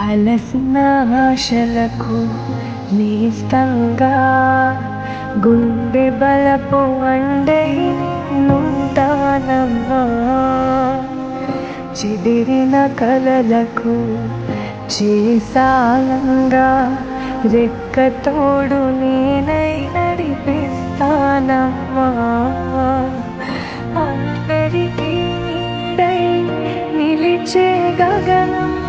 అలసిన ఆశలకు నీస్తంగా గుండె బలపు అండే నుంటానమ్మా చెదిరిన కలలకు చేసాలంగా రెక్క తోడు నేనై నడిపిస్తానమ్మా. అందరికీ నిలిచే గగనంలా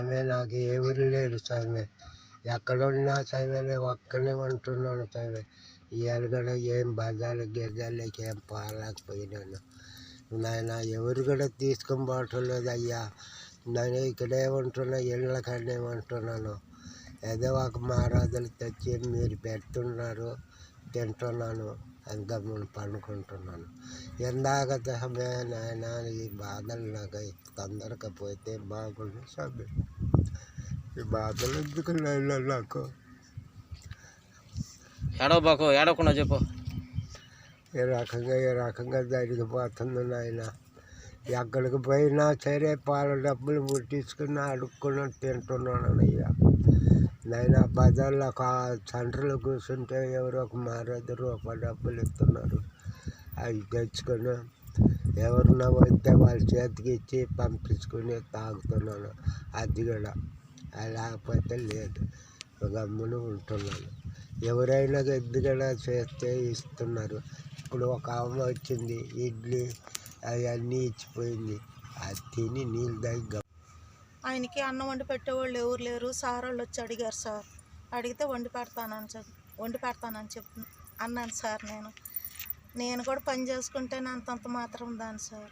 స్వామి నాకు ఎవరు లేరు స్వామి ఎక్కడున్నా స్వామి ఒక్కనే ఉంటున్నాను స్వామి ఇవాళ కూడా ఏం బజార్లు గిర్జాలకి ఏం పాలకపోయినాను నాయన ఎవరు కూడా తీసుకొని పోవటం లేదు అయ్యా. నేను ఇక్కడే ఉంటున్నా ఇళ్ళ కాడనే ఉంటున్నాను. ఏదో ఒక మారాదులు తెచ్చి మీరు పెడుతున్నారు తింటున్నాను. ఇంకా మనం పండుకుంటున్నాను ఎందాక సమయం నాయన ఈ బాధలు నాకు తొందరగా పోతే బాగుండు స్వామి. ఈ బాధలు ఎందుకు నాయన నాకు? ఏడవబాకు ఏడవకుండా చెప్పు. ఈ రకంగా ఈ రకంగా జరిగిపోతుంది నాయన? ఎక్కడికి పోయినా సరే పాల డబ్బులు పుట్టించుకుని అడుక్కుని తింటున్నాను అయ్యా. నాయన బజార్లో ఒక సెంటర్లో కూర్చుంటే ఎవరో ఒక మారేది రూపాయి డబ్బులు ఇస్తున్నారు. అవి తెచ్చుకొని ఎవరన్నా వస్తే వాళ్ళ చేతికి ఇచ్చి పంపించుకుని తాగుతున్నాను. అది కూడా. లేకపోతే లేదు. గమ్మును ఉంటున్నాను. ఎవరైనా ఎద్దుగడ చేస్తే ఇస్తున్నారు. ఇప్పుడు ఒక అమ్మ వచ్చింది. ఇడ్లీ అవన్నీ ఇచ్చిపోయింది. అది తిని నీళ్ళు దగ్గర ఆయనకి అన్నం వండి పెట్టేవాళ్ళు ఎవరు లేరు. సార్ వాళ్ళు వచ్చి అడిగారు సార్ అడిగితే వండి పెడతానని చెప్ వండి పెడతానని చెప్పి అన్నాను సార్ నేను. నేను కూడా పని చేసుకుంటేనే అంతంత మాత్రం దాని సార్.